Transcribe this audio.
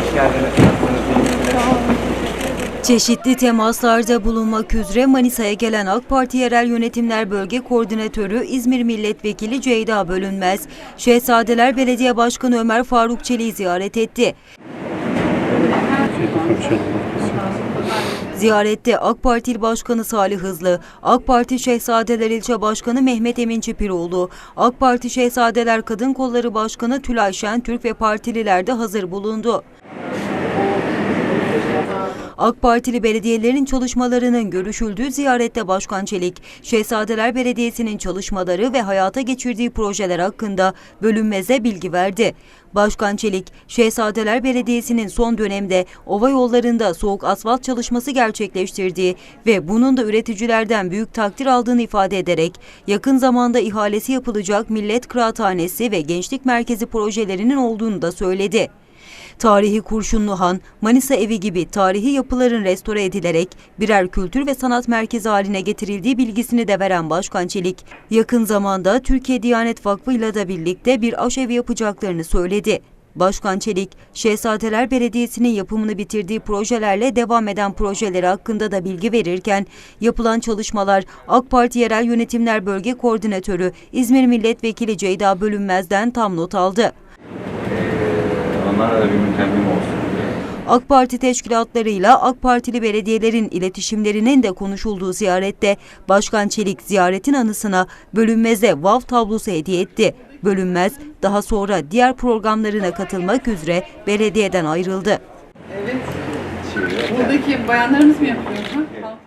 Hoş geldiniz. Çeşitli temaslarda bulunmak üzere Manisa'ya gelen AK Parti Yerel Yönetimler Bölge Koordinatörü İzmir Milletvekili Ceyda Bölünmez, Şehzadeler Belediye Başkanı Ömer Faruk Çelik'i ziyaret etti. Ziyarette AK Parti Başkanı Salih Hızlı, AK Parti Şehzadeler İlçe Başkanı Mehmet Emin Çipiroğlu, AK Parti Şehzadeler Kadın Kolları Başkanı Tülay Şentürk ve partililer de hazır bulundu. AK Partili belediyelerin çalışmalarının görüşüldüğü ziyarette Başkan Çelik, Şehzadeler Belediyesi'nin çalışmaları ve hayata geçirdiği projeler hakkında bölünmeze bilgi verdi. Başkan Çelik, Şehzadeler Belediyesi'nin son dönemde ova yollarında soğuk asfalt çalışması gerçekleştirdiği ve bunun da üreticilerden büyük takdir aldığını ifade ederek, yakın zamanda ihalesi yapılacak Millet Kıraathanesi ve Gençlik Merkezi projelerinin olduğunu da söyledi. Tarihi Kurşunlu Han, Manisa Evi gibi tarihi yapıların restore edilerek birer kültür ve sanat merkezi haline getirildiği bilgisini de veren Başkan Çelik, yakın zamanda Türkiye Diyanet Vakfı ile de birlikte bir aşevi yapacaklarını söyledi. Başkan Çelik, Şehzadeler Belediyesi'nin yapımını bitirdiği projelerle devam eden projeleri hakkında da bilgi verirken, yapılan çalışmalar AK Parti Yerel Yönetimler Bölge Koordinatörü İzmir Milletvekili Ceyda Bölünmez'den tam not aldı. Onlara da bir mükemmel olsun. AK Parti teşkilatlarıyla AK Partili belediyelerin iletişimlerinin de konuşulduğu ziyarette Başkan Çelik ziyaretin anısına Bölünmez'e VAV tablosu hediye etti. Bölünmez daha sonra diğer programlarına katılmak üzere belediyeden ayrıldı. Evet. Buradaki bayanlarımız mı yapıyor? Ha?